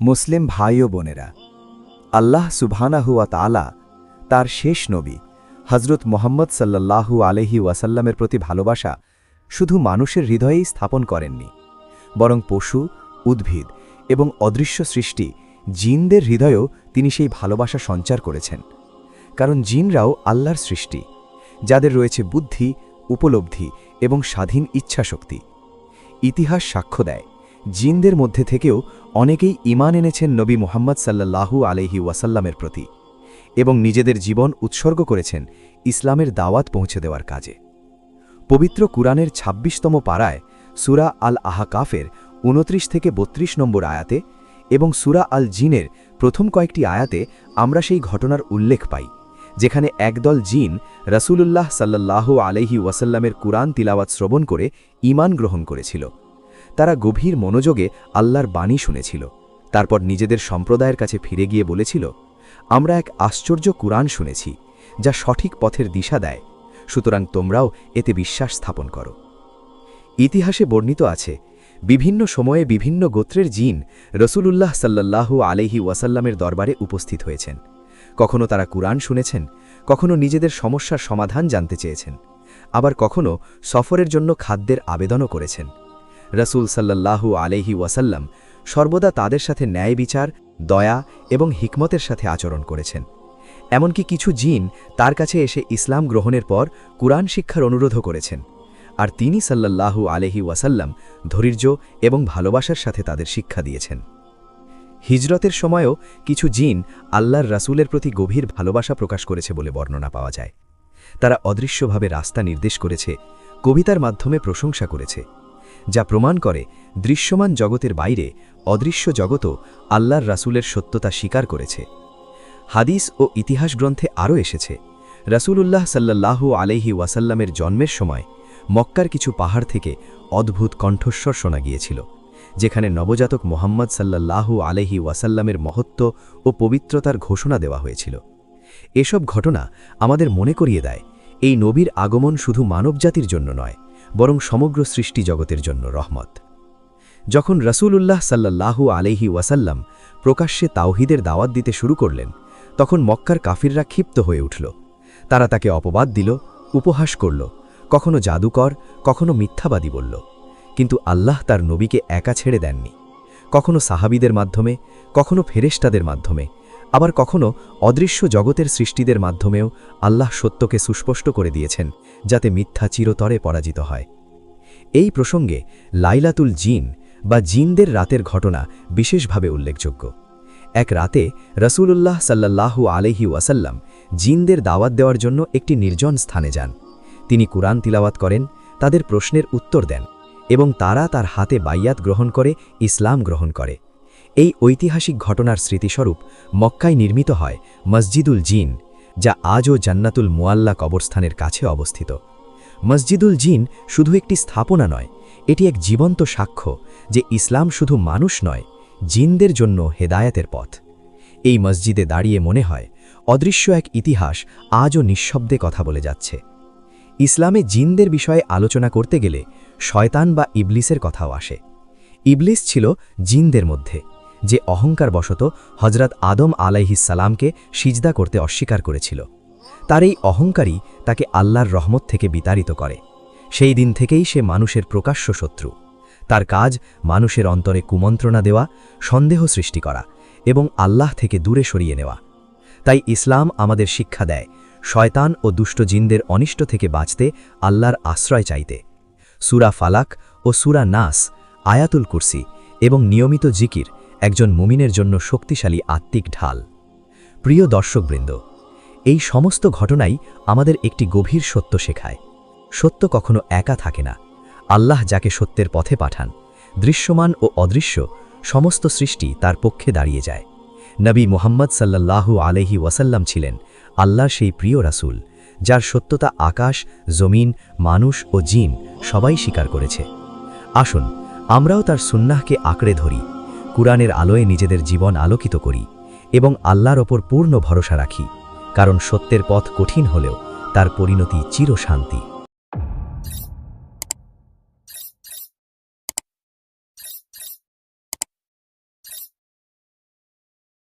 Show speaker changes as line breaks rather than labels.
মুসলিম ভাই ও বোনেরা, আল্লাহ সুবহানাহুয়া তালা তার শেষ নবী হজরত মোহাম্মদ সাল্লাল্লাহু আলহি ওয়াসাল্লামের প্রতি ভালোবাসা শুধু মানুষের হৃদয়েই স্থাপন করেননি, বরং পশু, উদ্ভিদ এবং অদৃশ্য সৃষ্টি জিনদের হৃদয়েও তিনি সেই ভালোবাসা সঞ্চার করেছেন। কারণ জিনরাও আল্লাহর সৃষ্টি, যাদের রয়েছে বুদ্ধি, উপলব্ধি এবং স্বাধীন ইচ্ছাশক্তি। ইতিহাস সাক্ষ্য দেয় জিনদের মধ্যে থেকেও অনেকেই ইমান এনেছেন নবী মোহাম্মদ সাল্লাল্লাহু আলহি ওয়াসাল্লামের প্রতি এবং নিজেদের জীবন উৎসর্গ করেছেন ইসলামের দাওয়াত পৌঁছে দেওয়ার কাজে। পবিত্র কুরআনের ২৬তম পাড়ায় সুরা আল আহাকাফের উনত্রিশ থেকে বত্রিশ নম্বর আয়াতে এবং সুরা আল জিনের প্রথম কয়েকটি আয়াতে আমরা সেই ঘটনার উল্লেখ পাই, যেখানে একদল জিন রাসূলুল্লাহ সাল্লাল্লাহু আলহি ওয়াসাল্লামের কুরআন তিলাওয়াত শ্রবণ করে ঈমান গ্রহণ করেছিল। তারা গভীর মনোযোগে আল্লাহর বাণী শুনেছিল। তারপর নিজেদের সম্প্রদায়ের কাছে ফিরে গিয়ে বলেছিল, আমরা এক আশ্চর্য কুরআন শুনেছি, যা সঠিক পথের দিশা দেয়। সুতরাং তোমরাও এতে বিশ্বাস স্থাপন করো। ইতিহাসে বর্ণিত আছে, বিভিন্ন সময়ে বিভিন্ন গোত্রের জিন রসুলুল্লাহ সাল্লাল্লাহু আলহি ওয়াসাল্লামের দরবারে উপস্থিত হয়েছেন। কখনো তারা কুরআন শুনেছেন, কখনো নিজেদের সমস্যার সমাধান জানতে চেয়েছেন, আবার কখনো সফরের জন্য খাদ্যের আবেদনও করেছেন। রসুল সাল্লাল্লাহু আলহি ওয়াসাল্লাম সর্বদা তাদের সাথে ন্যায় বিচার, দয়া এবং হিকমতের সাথে আচরণ করেছেন। এমনকি কিছু জিন তার কাছে এসে ইসলাম গ্রহণের পর কুরআন শিক্ষার অনুরোধও করেছেন। আর তিনি সাল্লাল্লাহু আলহি ওয়াসাল্লাম ধৈর্য এবং ভালোবাসার সাথে তাদের শিক্ষা দিয়েছেন। হিজরতের সময়ও কিছু জিন আল্লাহর রাসূলের প্রতি গভীর ভালোবাসা প্রকাশ করেছে বলে বর্ণনা পাওয়া যায়। তারা অদৃশ্যভাবে রাস্তা নির্দেশ করেছে, কবিতার মাধ্যমে প্রশংসা করেছে। যা প্রমাণ করে দৃশ্যমান জগতের বাইরে অদৃশ্য জগতও আল্লাহর রাসূলের সত্যতা স্বীকার করেছে। হাদিস ও ইতিহাস গ্রন্থে আরও এসেছে, রাসূলুল্লাহ সাল্লাল্লাহু আলাইহি ওয়াসাল্লামের জন্মের সময় মক্কার কিছু পাহাড় থেকে অদ্ভুত কণ্ঠস্বর শোনা গিয়েছিল, যেখানে নবজাতক মোহাম্মদ সাল্লাল্লাহু আলহি ওয়াসাল্লামের মহত্ব ও পবিত্রতার ঘোষণা দেওয়া হয়েছিল। এসব ঘটনা আমাদের মনে করিয়ে দেয়, এই নবীর আগমন শুধু মানবজাতির জন্য নয় বরং সমগ্র সৃষ্টি জগতের জন্য রহমত। যখন রসুলুল্লাহ সাল্লাল্লাহু আলহি ওয়াসাল্লাম প্রকাশ্যে তাওহিদের দাওয়াত দিতে শুরু করলেন, তখন মক্কার কাফিররা ক্ষিপ্ত হয়ে উঠল। তারা তাকে অপবাদ দিল, উপহাস করল, কখনো জাদুকর, কখনো মিথ্যাবাদী বলল। কিন্তু আল্লাহ তার নবীকে একা ছেড়ে দেননি। কখনো সাহাবিদের মাধ্যমে, কখনো ফেরেস্তাদের মাধ্যমে আবার কখনো অদৃশ্য জগতের সৃষ্টিদের মাধ্যমেও আল্লাহ সত্যকে সুস্পষ্ট করে দিয়েছেন, যাতে মিথ্যা চিরতরে পরাজিত হয়। এই প্রসঙ্গে লাইলাতুল জিন বা জিনদের রাতের ঘটনা বিশেষভাবে উল্লেখযোগ্য। এক রাতে রসুলুল্লাহ সাল্লাল্লাহু আলহি ওয়াসাল্লাম জিনদের দাওয়াত দেওয়ার জন্য একটি নির্জন স্থানে যান। তিনি কুরআন তিলাওয়াত করেন, তাদের প্রশ্নের উত্তর দেন এবং তারা তার হাতে বাইয়াত গ্রহণ করে ইসলাম গ্রহণ করে। এই ঐতিহাসিক ঘটনার স্মৃতিস্বরূপ মক্কায় নির্মিত হয় মসজিদুল জিন, যা আজও জান্নাতুল মোয়াল্লা কবরস্থানের কাছে অবস্থিত। মসজিদুল জিন শুধু একটি স্থাপনা নয়, এটি এক জীবন্ত সাক্ষ্য যে ইসলাম শুধু মানুষ নয়, জিনদের জন্য হেদায়াতের পথ। এই মসজিদে দাঁড়িয়ে মনে হয়, অদৃশ্য এক ইতিহাস আজও নিঃশব্দে কথা বলে যাচ্ছে। ইসলামে জিনদের বিষয়ে আলোচনা করতে গেলে শয়তান বা ইবলিসের কথাও আসে। ইবলিস ছিল জিনদের মধ্যে। যে অহংকার বশত হজরত আদম আলাইহিসালামকে সিজদা করতে অস্বীকার করেছিল। তার এই অহংকারই তাকে আল্লাহর রহমত থেকে বিতাড়িত করে। সেই দিন থেকেই সে মানুষের প্রকাশ্য শত্রু। তার কাজ মানুষের অন্তরে কুমন্ত্রণা দেওয়া, সন্দেহ সৃষ্টি করা এবং আল্লাহ থেকে দূরে সরিয়ে নেওয়া। তাই ইসলাম আমাদের শিক্ষা দেয়, শয়তান ও দুষ্ট জিনদের অনিষ্ট থেকে বাঁচতে আল্লাহর আশ্রয় চাইতে। সুরা ফালাক ও সুরা নাস, আয়াতুল কুরসি এবং নিয়মিত জিকির একজন মুমিনের জন্য শক্তিশালী আত্মিক ঢাল। প্রিয় দর্শকবৃন্দ, এই সমস্ত ঘটনাই আমাদের একটি গভীর সত্য শেখায়। সত্য কখনো একা থাকে না। আল্লাহ যাকে সত্যের পথে পাঠান, দৃশ্যমান ও অদৃশ্য, সমস্ত সৃষ্টি তার পক্ষে দাঁড়িয়ে যায়। নবী মোহাম্মদ সাল্লাল্লাহু আলহি ওয়াসাল্লাম ছিলেন আল্লাহর সেই প্রিয় রাসুল, যার সত্যতা আকাশ, জমিন, মানুষ ও জিন সবাই স্বীকার করেছে। আসুন, আমরাও তার সুন্নাহকে আঁকড়ে ধরি। কুরআনের আলোয় নিজেদের জীবন আলোকিত করি এবং আল্লাহর ওপর পূর্ণ ভরসা রাখি, কারণ সত্যের পথ কঠিন হলেও তার পরিণতি চিরশান্তি।